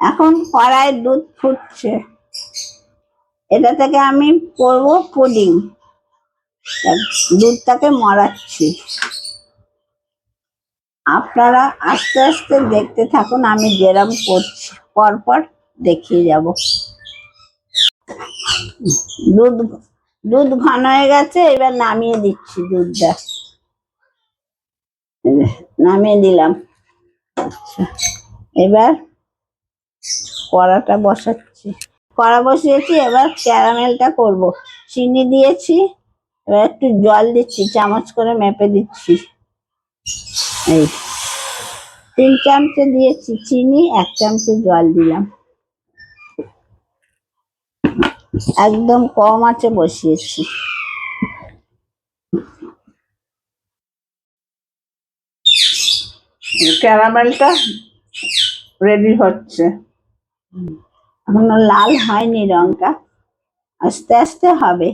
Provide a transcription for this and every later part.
এখন কড়ায় দুধ ফুটছে। এটা থেকে আমি করব পুডিং। দুধটাকে মরাচ্ছি আপনারা আস্তে আস্তে দেখতে থাকুন, আমি যেরম করছি। পরপর দেখিয়ে যাব। দুধ দুধ ঘন হয়ে গেছে, এবার নামিয়ে দিচ্ছি দুধটা। নামিয়ে দিলাম। আচ্ছা এবার কড়াটা বসাচ্ছি। কড়া বসিয়েছি, এবার ক্যারামেলটা করব। চিনি দিয়েছি, এবার একটু জল দিচ্ছি, চামচ করে মেপে দিচ্ছি। এই তিন চামচে দিয়েছি চিনি, এক চামচে জল দিলাম। একদম কম আছে বসিয়েছি। ক্যারামেলটা রেডি হচ্ছে। এখনও লাল হয়নি রংটা আস্তে আস্তে হবে।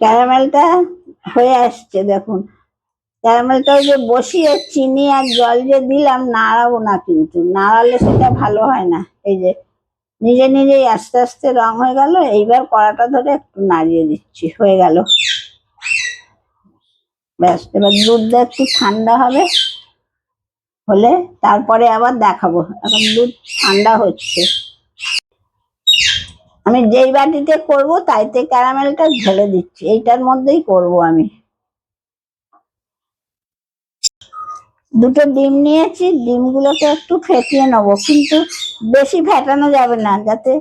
ক্যারামেলটা হয়ে আসছে দেখুন। ক্যারামেলটা যে বসিয়ে চিনি আর জল যে দিলাম, নাড়াবো না কিন্তু। নাড়ালে সেটা ভালো হয় না। এই যে নিজে নিজেই আস্তে আস্তে রং হয়ে গেল, এইবার কড়াটা ধরে একটু নাড়িয়ে দিচ্ছি। হয়ে গেল। ব্যাস, এবার দুধটা একটু ঠান্ডা হবে। হলে তারপরে আবার দেখাবো। এখন দুধ ঠান্ডা হচ্ছে। আমি যেই বাটিতে করব, তাইতে ক্যারামেলটা ঢেলে দিচ্ছি। এইটার মধ্যেই করব আমি। দুটো ডিম নিয়েছি। ডিমগুলোকে একটু ফেটিয়ে নেব। কিন্তু বেশি ফেটানো যাবে না, যাতে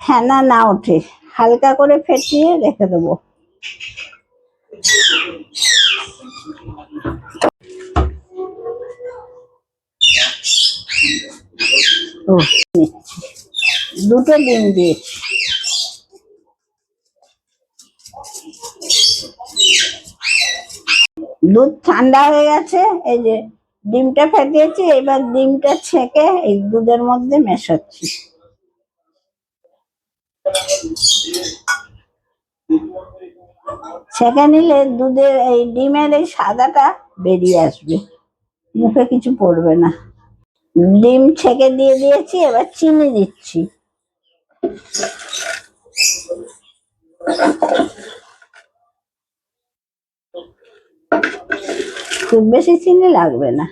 ফেনা না ওঠে। হালকা করে ফেটিয়ে রেখে দেবো। দুটো ডিম দিয়েছি দুধ ঠান্ডা হয়ে গেছে, এই যে ডিমটা ফেটিয়েছি, এবার ডিমটা ছেঁকে এই দুধের মধ্যে মেশাচ্ছি। ছেঁকে নিলে দুধের এই ডিমের এই সাদাটা বেরিয়ে আসবে, মুখে কিছু পড়বে না। ডিম ছেঁকে দিয়ে দিয়েছি এবার চিনি দিচ্ছি। খুব বেশি চিনি লাগবে না।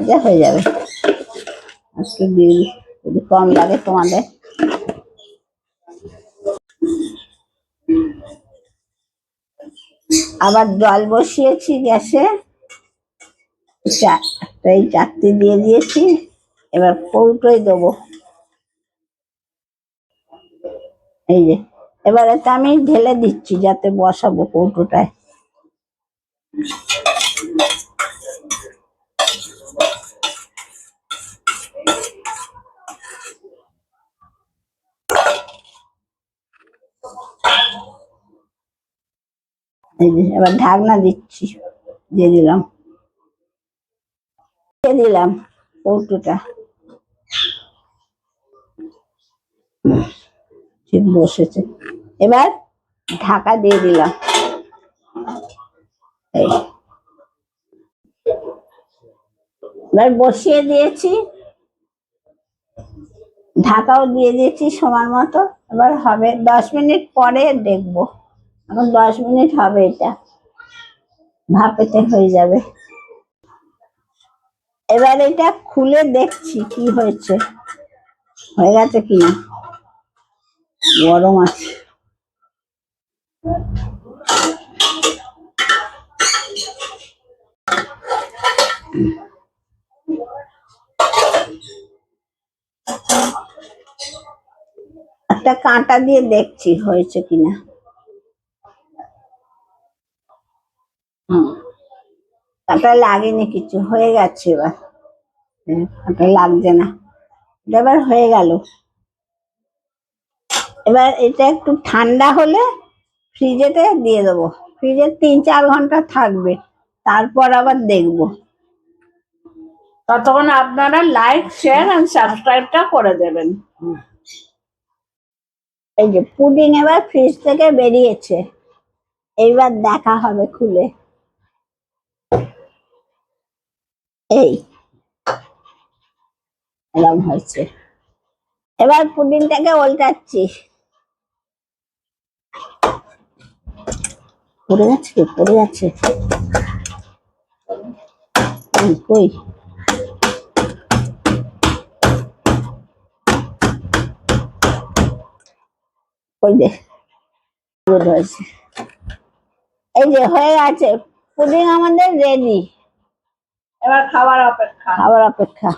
এটা হয়ে যাবে। একটু দিই, যদি কম লাগে তোমাদের। আবার জল বসিয়েছি গ্যাসে। এই চারটি দিয়ে দিয়েছি। এবার কৌটোয় দেবো। এই যে, এবার এটা আমি ঢেলে দিচ্ছি যাতে বসাবো কৌটোটায় এবার ঢাকনা দিচ্ছি, দিয়ে দিলাম। দিয়ে দিলাম কৌটোটা। ঠিক বসেছে। এবার ঢাকা দিয়ে দিলাম। এবার বসিয়ে দিয়েছি। ঢাকাও দিয়ে দিয়েছি সমান মতো। এবার হবে দশ মিনিট পরে দেখব। এখন দশ মিনিট হবে এটা। ভাপেতে হয়ে যাবে। এবার এটা খুলে দেখছি কি হয়েছে। হয়ে গেছে কিনা গরম আছে। একটা কাঁটা দিয়ে দেখছি হয়েছে কিনা কাঁটা লাগেনি কিছু, হয়ে গেছে এবার। লাগছে না। এবার হয়ে গেল। এবার এটা একটু ঠান্ডা হলে ফ্রিজেতে দিয়ে দেবো। ফ্রিজে তিন চার ঘণ্টা থাকবে। তারপর আবার দেখব। ততক্ষণ আপনারা লাইক শেয়ার এন্ড সাবস্ক্রাইবটা করে দেবেন। এই যে পুডিং এবার ফ্রিজ থেকে বেরিয়েছে। এইবার দেখা হবে খুলে। এই। এরম হয়েছে। এবার পুডিংটাকে উল্টাচ্ছি পড়ে যাচ্ছে কি? পড়ে যাচ্ছে। কই, ওই যে হয়েছে। এই যে হয়ে গেছে। পুডিং আমাদের রেডি এবার খাবার অপেক্ষা। খাবার অপেক্ষা।